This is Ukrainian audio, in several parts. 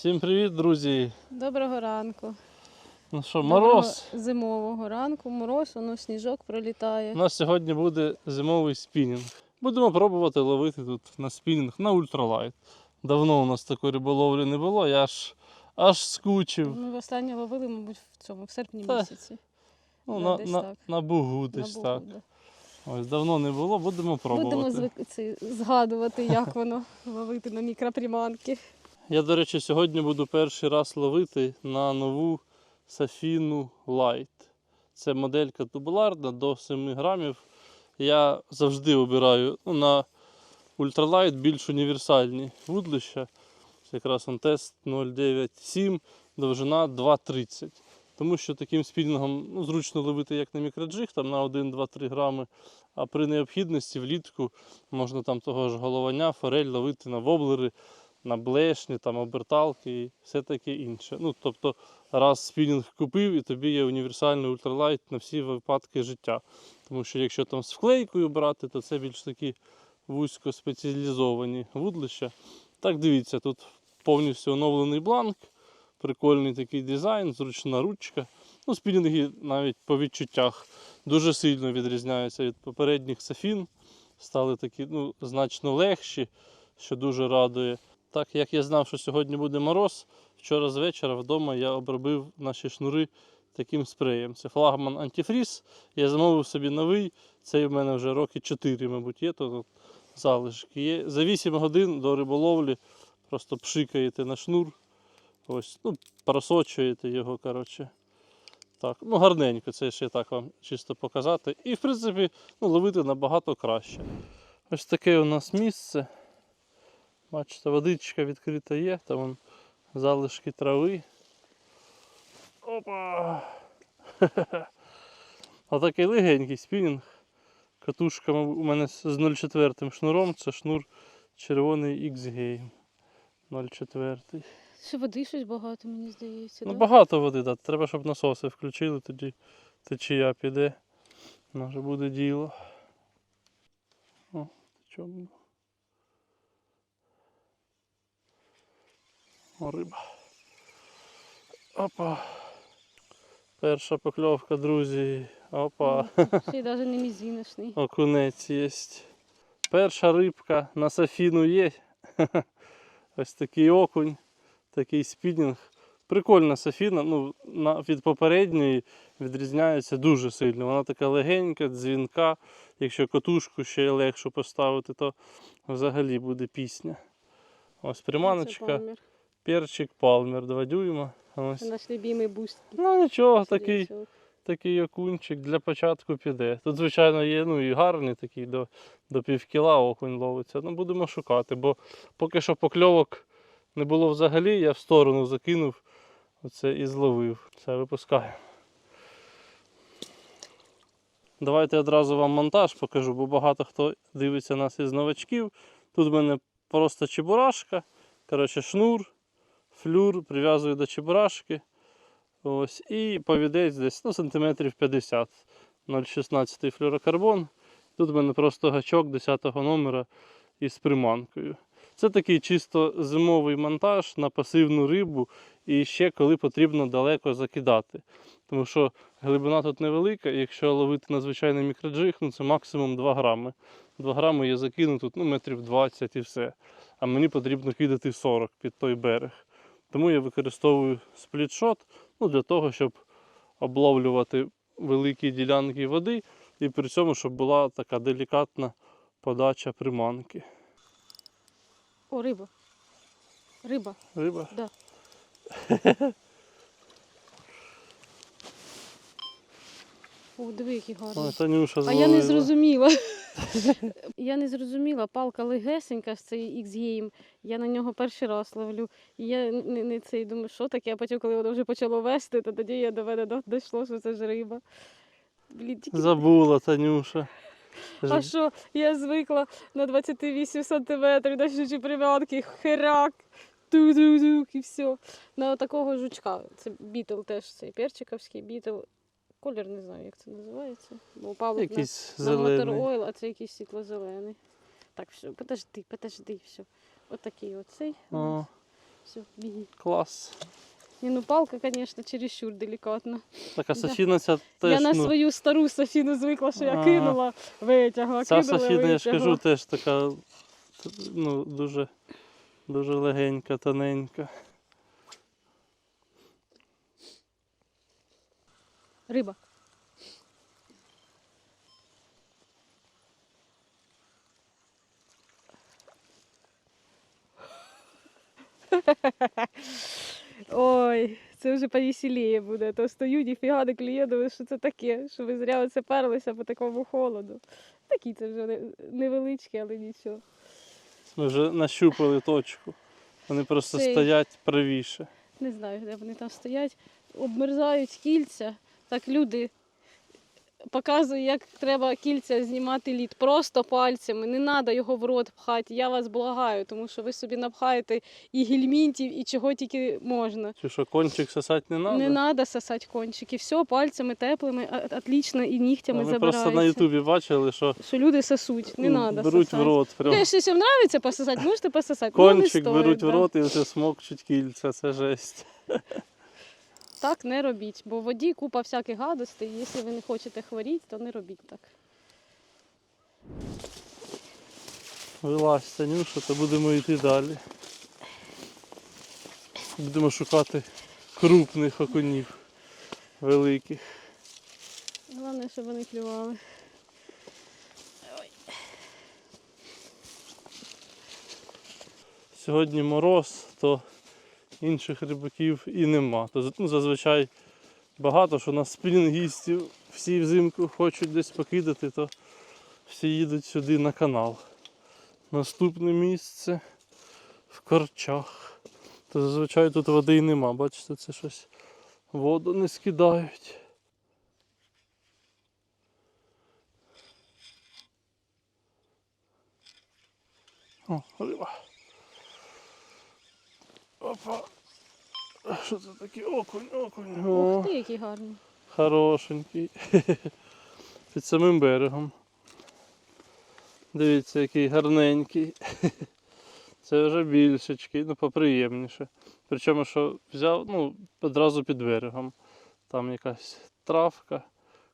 Всім привіт, друзі! Доброго ранку. Ну що, Доброго зимового ранку, мороз, воно сніжок пролітає. У нас сьогодні буде зимовий спінінг. Будемо пробувати ловити тут на спінінг на ультралайт. Давно у нас такої риболовлі не було, я аж, аж скучив. Ми востаннє ловили, мабуть, в цьому, в серпні Та, місяці. Ну, на, десь на, так. на бугу на десь Богу, так. да. Ось давно не було, будемо пробувати. Будемо звик... це, згадувати, як воно ловити на мікроприманки. Я, до речі, сьогодні буду перший раз ловити на нову Сафіну Light. Це моделька тубуларна до 7 грамів. Я завжди обираю ну, на ультралайт більш універсальні вудлища. Це якраз он тест 097, довжина 2,30. Тому що таким спільнгом ну, зручно ловити як на мікроджиг, там на 1-2-3 грами. А при необхідності влітку можна там того ж головання, форель ловити на воблери, на блешні, там оберталки і все таке інше. Ну, тобто, раз спінінг купив і тобі є універсальний ультралайт на всі випадки життя. Тому що якщо там з вклейкою брати, то це більш такі вузько спеціалізовані вудлища. Так дивіться, тут повністю оновлений бланк, прикольний такий дизайн, зручна ручка. Ну, спінінги навіть по відчуттях дуже сильно відрізняються від попередніх сафін. Стали такі ну, значно легші, що дуже радує. Так як я знав, що сьогодні буде мороз, вчора з вечора вдома я обробив наші шнури таким спреєм. Це флагман антифріз. Я замовив собі новий. Цей в мене вже роки 4, мабуть, є. То тут залишки є. За 8 годин до риболовлі просто пшикаєте на шнур. Ось, ну, просочуєте його, коротше. Так, ну гарненько, це ще так вам чисто показати. І в принципі ну, ловити набагато краще. Ось таке у нас місце. Бачите, водичка відкрита є, там вон залишки трави. Опа! Отакий легенький спінінг. Катушка у мене з 0,4 шнуром, це шнур червоний X-Game 0,4. Ще води щось багато, мені здається. Ну да? багато води дати. Треба, щоб насоси включили, тоді течія піде. Може буде діло. О, чому? О, риба. Опа. Перша покльовка, друзі. Опа. Ще й навіть не мізиночний. Окунець є. Перша рибка на сафіну є. Ось такий окунь, такий спінінг. Прикольна сафіна, ну, на, від попередньої відрізняється дуже сильно. Вона така легенька, дзвінка. Якщо катушку ще легше поставити, то взагалі буде пісня. Ось приманочка. Перчик, палмер, 2 дюйма. Ось. Це наш любимий буст. Ну нічого, такий такий окунчик для початку піде. Тут, звичайно, є ну, і гарний такий до, до півкіла окунь ловиться. Ну, будемо шукати, бо поки що покльовок не було взагалі, я в сторону закинув оце і зловив. Це випускаю. Давайте одразу вам монтаж покажу, бо багато хто дивиться нас із новачків. Тут в мене просто чебурашка, коротше, шнур, флюр, прив'язую до чебурашки. Ось, і повідець десь ну, сантиметрів 50 0,16 флюрокарбон. Тут в мене просто гачок 10 номера із приманкою. Це такий чисто зимовий монтаж на пасивну рибу і ще коли потрібно далеко закидати. Тому що глибина тут невелика, і якщо ловити на звичайний мікроджиг, ну це максимум 2 грами. 2 грами я закину тут ну, метрів 20 і все. А мені потрібно кидати 40 під той берег. Тому я використовую сплітшот ну, для того, щоб обловлювати великі ділянки води і при цьому, щоб була така делікатна подача приманки. О, риба. Риба. Риба. Да. О, диви, який гарний. Ой, Танюша А я не зловила. зрозуміла. Я не зрозуміла, палка легесенька з цей X-Game. Я на нього перший раз ловлю. І я не, не цей думаю, що таке, а потім, коли воно вже почало вести, то тоді я до мене дійшло, що це ж риба. Блін, тільки... Забула Танюша. А що, я звикла на 28 сантиметрів носячи приманки, херак, тук-тук-тук і все. На такого жучка. Це бітл теж цей перчиковський бітл. Колір не знаю, як це називається. Бо Павло Якийсь на зелений. мотор-ойл, а це якийсь світло-зелений. Так, все, подожди, подожди, все. Отакий оцей. О, Все, біги. Клас. Ні, ну палка, звісно, чересчур делікатна. Така Да. Софіна ця теж. я на ну, свою стару Софіну звикла, що я кинула, витягла, Ця кинула, Софіна, я ж кажу, теж така ну, дуже, дуже легенька, тоненька. Риба. Ой, це вже повеселіє буде. То стою, ніфіга не думаю, що це таке, що ви зря оце перлися по такому холоду. Такі це вже не- невеличкі, але нічого. Ми вже нащупали точку. Вони просто Цей. стоять правіше. Не знаю, де вони там стоять, обмерзають кільця. Так люди показують, як треба кільця знімати лід. Просто пальцями. Не треба його в рот пхати. Я вас благаю, тому що ви собі напхаєте і гельмінтів, і чого тільки можна. Чи що, кончик сосати не треба? Не треба сосати кончики. Все пальцями теплими, отлично, і нігтями Ми просто на. Ютубі бачили, що Що люди сосуть, не треба беруть сосати. в рот. Прям. Якщо вам подобається пососати, можете пососати. ну, не Кончик стоїть, беруть в рот і оце смокчуть кільця, це жесть. Так не робіть, бо в воді купа всяких гадостей. Якщо ви не хочете хворіти, то не робіть так. Вилазь, Танюша, то будемо йти далі. Будемо шукати крупних окунів, великих. Головне, щоб вони клювали. Сьогодні мороз, то інших рибаків і нема. То, ну, зазвичай багато, що нас спінінгістів всі взимку хочуть десь покидати, то всі їдуть сюди на канал. Наступне місце в корчах. То зазвичай тут води і нема. Бачите, це щось воду не скидають. О, риба. Опа. Що це таке? Окунь, окунь. Ух ти, який гарний. хорошенький. Під самим берегом. Дивіться, який гарненький. Це вже більшечкий, ну поприємніше. Причому, що взяв ну, одразу під берегом. Там якась травка,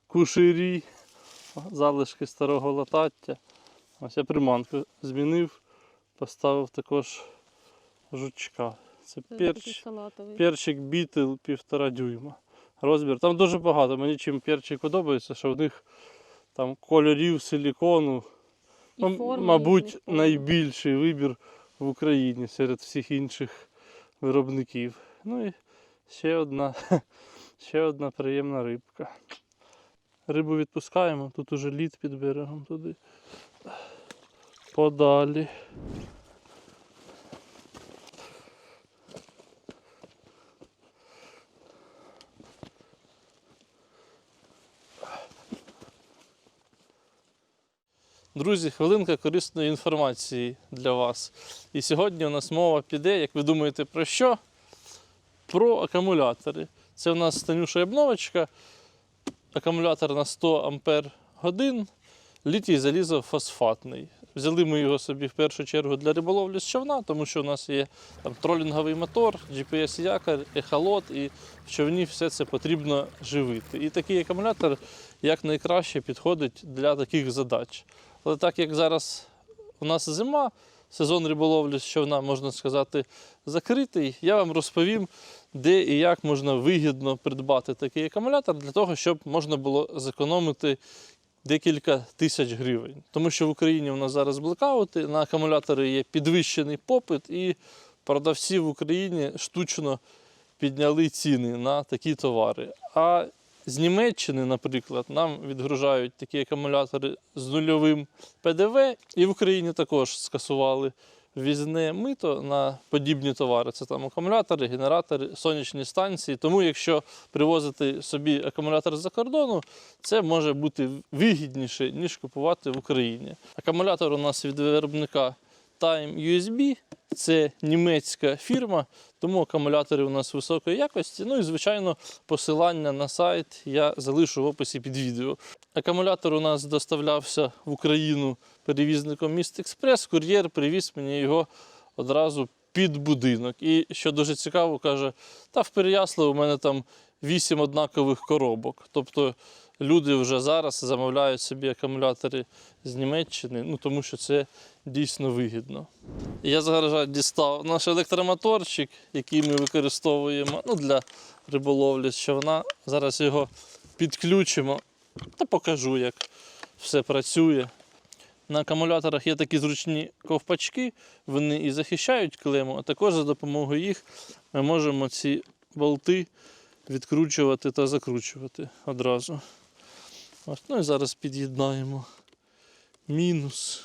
куширі, залишки старого латаття. Ось я приманку змінив, поставив також жучка. Це перч, салатовий. перчик бітл півтора дюйма. Розмір. Там дуже багато. Мені чим перчик подобається, що в них там кольорів силікону. Форми мабуть, найбільший вибір в Україні серед всіх інших виробників. Ну і ще одна, ще одна приємна рибка. Рибу відпускаємо, тут уже лід під берегом туди. Подалі. Друзі, хвилинка корисної інформації для вас. І сьогодні у нас мова піде, як ви думаєте, про що? Про акумулятори. Це у нас Танюша Ябновочка, акумулятор на 100 Ампер годин, літій залізофосфатний. Взяли ми його собі в першу чергу для риболовлі з човна, тому що у нас є там тролінговий мотор, GPS-якорь, ехолот, і в човні все це потрібно живити. І такий акумулятор якнайкраще підходить для таких задач. Але так як зараз у нас зима, сезон риболовлі з човна, можна сказати, закритий, я вам розповім, де і як можна вигідно придбати такий акумулятор для того, щоб можна було зекономити декілька тисяч гривень. Тому що в Україні у нас зараз блекаути, на акумулятори є підвищений попит, і продавці в Україні штучно підняли ціни на такі товари. А з Німеччини, наприклад, нам відгружають такі акумулятори з нульовим ПДВ, і в Україні також скасували ввізне мито на подібні товари. Це там акумулятори, генератори, сонячні станції. Тому, якщо привозити собі акумулятор з-за кордону, це може бути вигідніше, ніж купувати в Україні. Акумулятор у нас від виробника Time USB. Це німецька фірма, тому акумулятори у нас високої якості. Ну і, звичайно, посилання на сайт я залишу в описі під відео. Акумулятор у нас доставлявся в Україну перевізником Міст Експрес. Кур'єр привіз мені його одразу під будинок. І що дуже цікаво, каже, та в Переяславі у мене там вісім однакових коробок. Тобто люди вже зараз замовляють собі акумулятори з Німеччини, ну тому що це дійсно вигідно. Я з дістав наш електромоторчик, який ми використовуємо ну, для риболовлі з човна. Зараз його підключимо та покажу, як все працює. На акумуляторах є такі зручні ковпачки, вони і захищають клему, а також за допомогою їх ми можемо ці болти відкручувати та закручувати одразу. Ось, ну і зараз під'єднаємо мінус.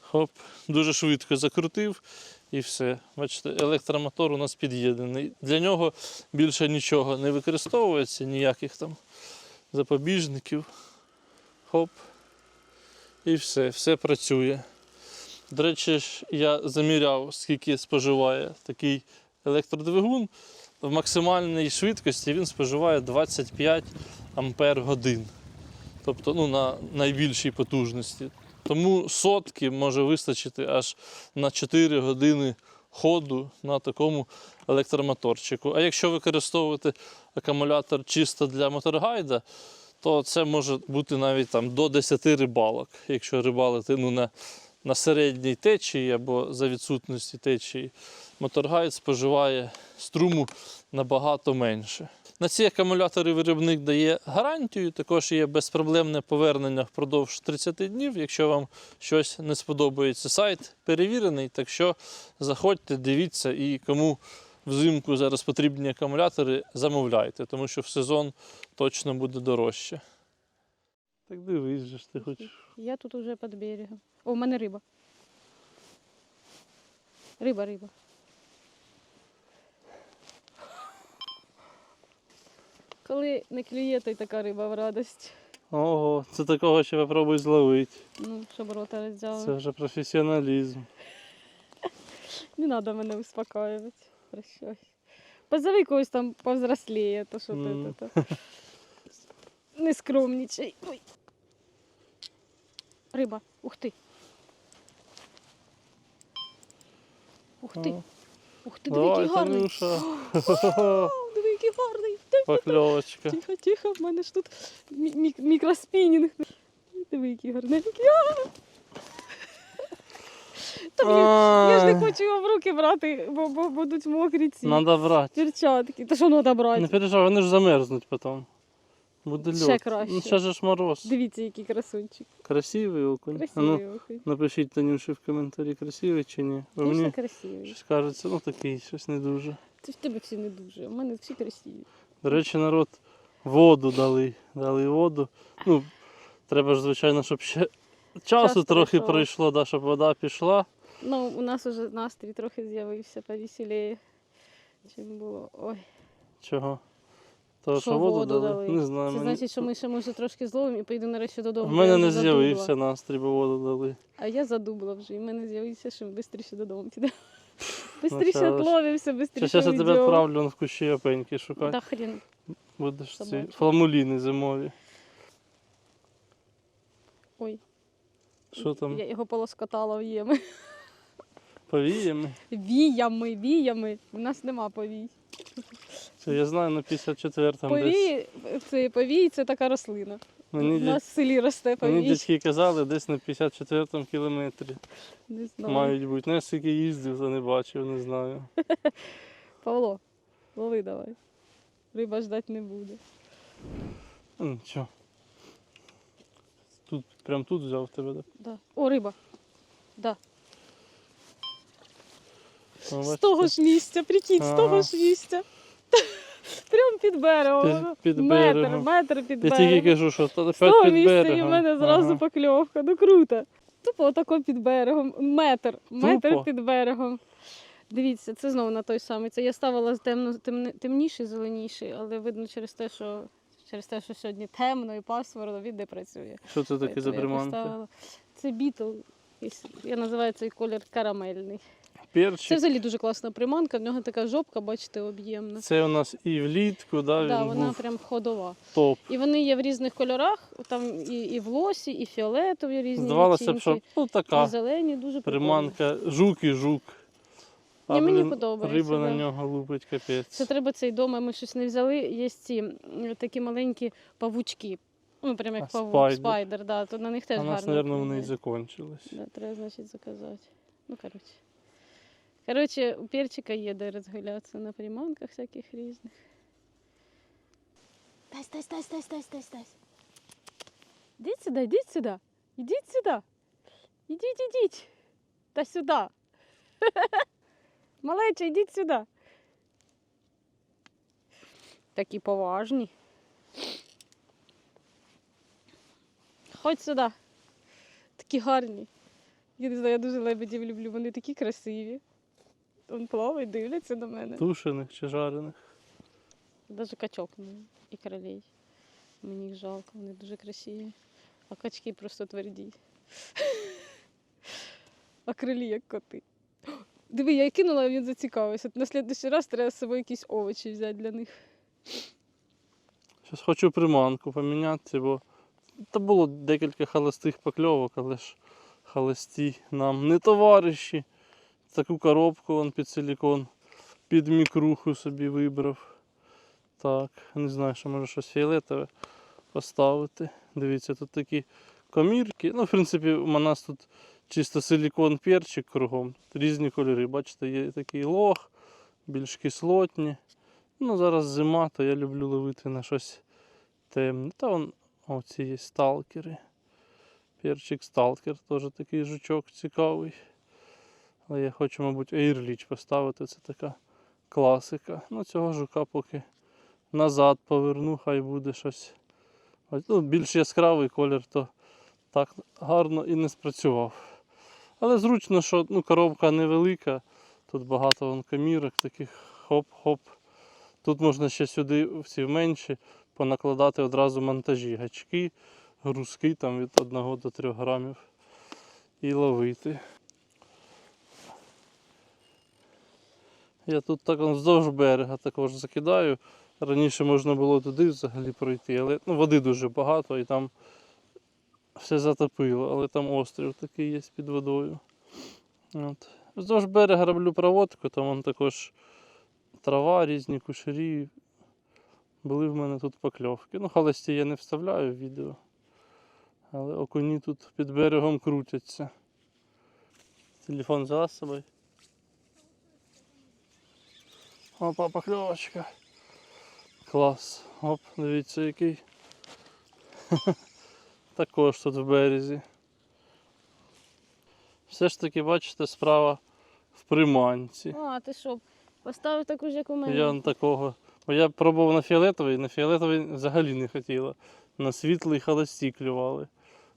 Хоп, дуже швидко закрутив і все. Бачите, електромотор у нас під'єднаний. Для нього більше нічого не використовується, ніяких там запобіжників. Хоп. І все, все працює. До речі, я заміряв, скільки споживає такий електродвигун. В максимальній швидкості він споживає 25 ампер годин. Тобто ну, на найбільшій потужності. Тому сотки може вистачити аж на 4 години ходу на такому електромоторчику. А якщо використовувати акумулятор чисто для моторгайда, то це може бути навіть там до 10 рибалок, якщо рибалити ну, на, на середній течії або за відсутності течії. Моторгайд споживає струму набагато менше. На ці акумулятори виробник дає гарантію, також є безпроблемне повернення впродовж 30 днів, якщо вам щось не сподобається. Сайт перевірений, так що заходьте, дивіться і кому взимку зараз потрібні акумулятори, замовляйте, тому що в сезон точно буде дорожче. Так дивись же ж ти хочеш. Я тут уже під берегом. О, у мене риба. Риба, риба. Коли не клює, то й така риба в радость. Ого, це такого ще попробуй зловити. Ну, щоб рота Це вже професіоналізм. Не треба мене успокоювати. Прощай. Позови когось там повзросліє, то що Мгм. ти то. Не скромничай. Ой. Риба. Ух ти. Ух ти. Ух ти, який гарний. Диви, який гарний. Покльовочка. Тихо, тихо, в мене ж тут мі- мі- мікроспінінг. Диви, який гарненький. Та я ж не хочу його в руки брати, бо, бо будуть мокрі ці Надо брати. перчатки. Та що треба брати? Не переживай, вони ж замерзнуть потім. Буде Ще краще. Ну, ще ж мороз. Дивіться, який красунчик. Красивий окунь. Ну, Красивий. окунь. напишіть Танюші в коментарі, красивий чи ні. Бо мені красивий. щось кажеться, ну такий, щось не дуже. Це в тебе всі не дуже. У мене всі красиві. До речі, народ воду дали. Дали воду. Ну, треба ж, звичайно, щоб ще часу Час трохи пройшов. пройшло, да, щоб вода пішла. Ну, у нас вже настрій трохи з'явився повеселіє, чим було. Ой, Чого? То, що, що воду, воду дали? дали. Не знаю. Це мені- значить, що ми ще може трошки зловимо і поїду нарешті додому. Бо мене не з'явився настрій, бо воду дали. А я задубла вже, і в мене з'явився, що ми швидше додому підемо. Бистріше Начало ж. отловимося, Ще бистріше зараз я тебе уйдемо. відправлю в кущі опеньки шукати. Да хрен. Будеш ці Собачі. фламуліни зимові. Ой, Що там? я його полоскотала віями. Повіями? Віями, віями. У нас нема повій. Це я знаю на 54-му десь. Це повій це така рослина. Мені, У нас в селі росте мені повій. дядьки казали, десь на 54-му кілометрі Не знаю. мають бути. Ну, я скільки їздив, то не бачив, не знаю. Павло, лови давай. Риба ждать не буде. Ну, Нічого. Тут, прям тут взяв тебе, так? Да. О, риба. Да. Ну, З бачите? того ж місця, прикинь, з того Ага. ж місця. Прям під берегом. Під- під метр, берегом. метр під Я берегом. тільки кажу, що під місця і в мене зразу Ага. покльовка. Ну круто. Тупо отако під берегом. Метр. Метр Тупо? під берегом. Дивіться, це знову на той самий. Це я ставила темно, темне- темніший, зеленіший, але видно через те, що через те, що сьогодні темно і пасмурно, він не працює. Що це таке за приманка? Це бітл. Я називаю цей колір карамельний. Це взагалі дуже класна приманка. В нього така жопка, бачите, об'ємна. Це у нас і влітку, да, Да, він вона був прям ходова. топ. І вони є в різних кольорах. Там і, і в лосі, і фіолетові різні. Здавалося б, що ну, і така зелені, дуже приманка, жук і жук. А, Ні, мені блін, подобається, Риба на нього лупить капець. Це треба цей дома, ми щось не взяли. Є ці такі маленькі павучки. Ну, прям як А, павук, спайдер. спайдер, да, то на них теж У нас, гарно. мабуть, вони і закончились. Да, треба, значить, заказати. Ну, коротше. Коротше, у перчика є де розгулятися на приманках всяких різних. Тась, тась, тась, тась, тась, тась, тась. Ідіть сюди, ідіть сюди. Ідіть сюди. Ідіть, ідіть. Та сюди. Малеча, ідіть сюди. Такі поважні. Ходь сюди. Такі гарні. Я не знаю, я дуже лебедів люблю, вони такі красиві. Він плаває, дивляться на мене. Тушених чи жарених. Даже качок і королей. Мені їх жалко, вони дуже красиві. А качки просто тверді. А крилі як коти. Диви, я кинула, а він зацікавився. На слідуючий раз треба з собою якісь овочі взяти для них. Зараз хочу приманку поміняти, бо та було декілька холостих покльовок, але ж холості нам не товариші. Таку коробку он під силікон, під мікруху собі вибрав. Так, не знаю, що може щось фіолетове поставити. Дивіться, тут такі комірки. Ну, в принципі, у нас тут чисто силікон перчик кругом. Різні кольори. Бачите, є такий лог, більш кислотні. Ну, зараз зима, то я люблю ловити на щось темне. Та вон оці є сталкери. Перчик сталкер теж такий жучок цікавий. Але я хочу, мабуть, Airleech поставити. Це така класика. Ну, цього жука поки назад поверну, хай буде щось. Ну, більш яскравий колір, то так гарно і не спрацював. Але зручно, що ну, коробка невелика. Тут багато вон камірок, таких хоп-хоп. Тут можна ще сюди всі менші понакладати одразу монтажі, гачки, грузки там від 1 до 3 грамів і ловити. Я тут так вздовж берега також закидаю. Раніше можна було туди взагалі пройти, але ну, води дуже багато і там все затопило, але там острів такий є під водою. От. Вздовж берега роблю проводку, там вон також трава, різні кушарі. Були в мене тут покльовки. Ну, холості я не вставляю в відео. Але окуні тут під берегом крутяться. Телефон взяла з собою. Опа, покльовочка. Клас. Оп, дивіться який. Також тут в березі. Все ж таки, бачите, справа в приманці. А, ти що, поставив таку ж, як у мене? Я на такого. Бо я пробував на фіолетовий, на фіолетовий взагалі не хотіла. На світлий холості клювали.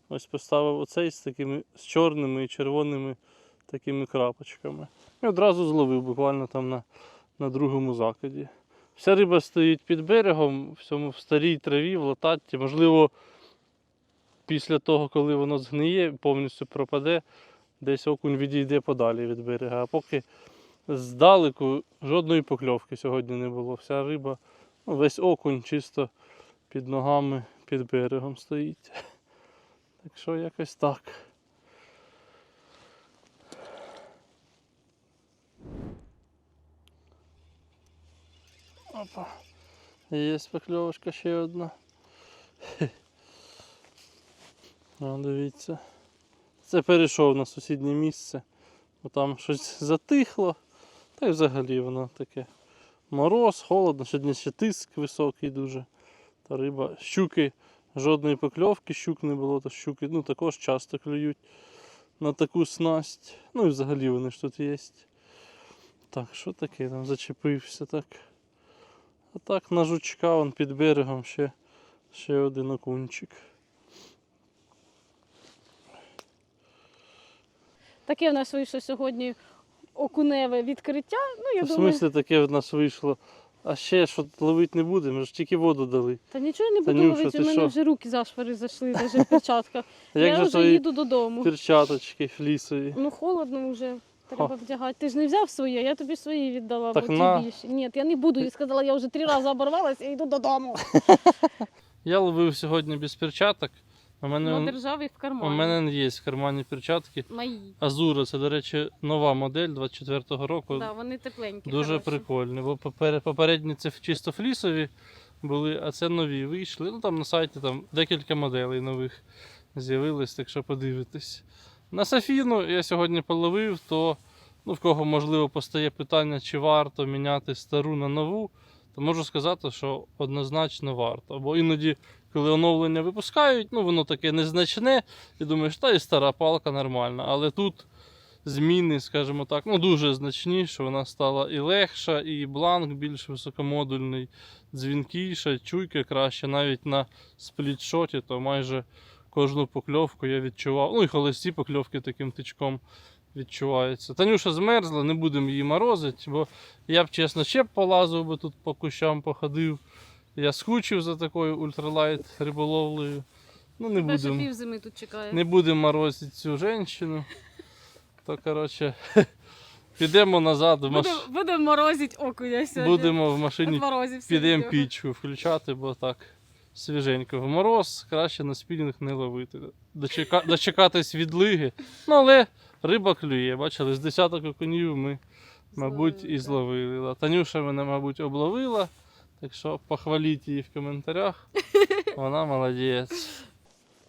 Ось поставив оцей з такими з чорними і червоними такими крапочками. І одразу зловив буквально там на, на другому закиді. Вся риба стоїть під берегом, в цьому в старій траві, в лататті. Можливо, після того, коли воно згниє, повністю пропаде, десь окунь відійде подалі від берега. А поки здалеку жодної покльовки сьогодні не було. Вся риба, ну, весь окунь чисто під ногами, під берегом стоїть. Так що якось так. Опа. Є покльовочка ще одна. О, дивіться. Це перейшов на сусіднє місце, бо там щось затихло. Та й взагалі воно таке. Мороз, холодно, сьогодні ще тиск високий дуже. Та риба. Щуки, жодної покльовки, щук не було, то щуки ну, також часто клюють на таку снасть. Ну і взагалі вони ж тут є. Так, що таке там зачепився так. А так на жучка вон під берегом ще, ще один окунчик. Таке в нас вийшло сьогодні окуневе відкриття. Ну, я в думаю, смислі таке в нас вийшло. А ще що ловити не будемо, ми ж тільки воду дали. та нічого не буду Танюша, ловити, ти у мене що? вже руки зашвари зайшли, навіть в перчатках. Як я же вже твої їду додому. перчаточки флісові? Ну холодно вже. Треба вдягати. Ти ж не взяв своє, я тобі свої віддала, Так бо на. більше. Ні, я не буду. Я сказала, я вже три рази оборвалася і йду додому. Я ловив сьогодні без перчаток. У мене, Но держав їх в у кармані. мене є в кармані перчатки. Мої. Азура, це, до речі, нова модель 24-го року. Да, вони тепленькі. Дуже хороші. прикольні. Бо попер- попередні це чисто флісові були, а це нові вийшли. Ну там на сайті там декілька моделей нових з'явилось, так що подивитись. На Сафіну я сьогодні половив, то ну, в кого можливо постає питання, чи варто міняти стару на нову, то можу сказати, що однозначно варто. Бо іноді, коли оновлення випускають, ну воно таке незначне, і думаєш, та і стара палка нормальна. Але тут зміни, скажімо так, ну дуже значні, що вона стала і легша, і бланк більш високомодульний, дзвінкіша, чуйка краще, навіть на сплітшоті, то майже кожну покльовку я відчував. Ну і холості покльовки таким тичком відчуваються. Танюша змерзла, не будемо її морозити, бо я б чесно ще б полазив би тут по кущам походив. Я скучив за такою ультралайт риболовлею. Ну не будемо. Не будемо морозити цю жінку. То, коротше, підемо назад в маш... Будемо будем морозити окуня сьогодні. Будемо в машині, підемо пічку включати, бо так свіженько. В мороз краще на спінінг не ловити. Дочека... Дочекатись відлиги. Ну, але риба клює. Бачили, з десяток окунів ми, мабуть, і Зловили. Танюша мене, мабуть, обловила. Так що похваліть її в коментарях. Вона молодець.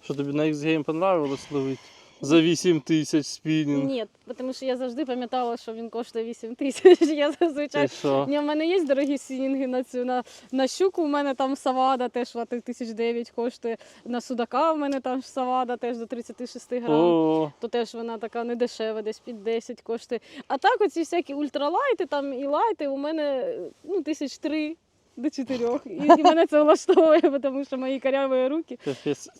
Що тобі на X-Game понравилось ловити? За 8 тисяч спінінг. Ні, тому що я завжди пам'ятала, що він коштує 8 тисяч. Я зазвичай. Що? Ні, в мене є дорогі сінінги на цю на, на щуку. У мене там савада теж ватих тисяч дев'ять коштує. На судака в мене там савада теж до 36 грам. О, То теж вона така не дешева, десь під 10 коштує. А так оці всякі ультралайти там і лайти у мене ну, тисяч три до чотирьох. І, і мене це влаштовує, тому що мої каряві руки.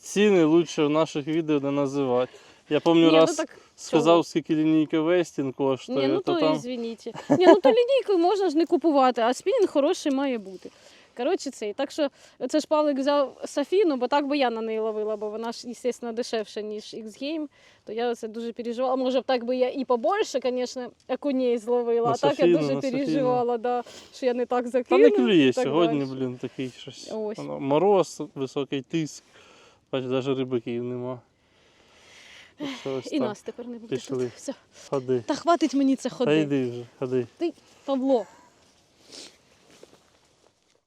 Ціни лучше в наших відео не називати. Я пам'ятаю, Ні, раз ну так сказав, скільки лінійка Вестін коштує, Ні, ну то то там извините. Ні, ну то лінійку можна ж не купувати, а спінінг хороший має бути. Коротше, цей. Так що це ж Павлик взяв Софіну, бо так би я на неї ловила, бо вона ж, звісно, дешевша, ніж X-Game. То я це дуже переживала. Може, так би я і побольше, звісно, окуней зловила. На а так Софіну, я дуже переживала, да, що я не так Та не клює сьогодні, далі. блін, такий щось. Ось. Мороз, високий тиск. Бач, навіть рибаків нема. Ось І так. нас тепер не буде Пішли. тут. Все. Ходи. Та хватить мені це Та ходити. йди вже, ходи. Ти, Павло.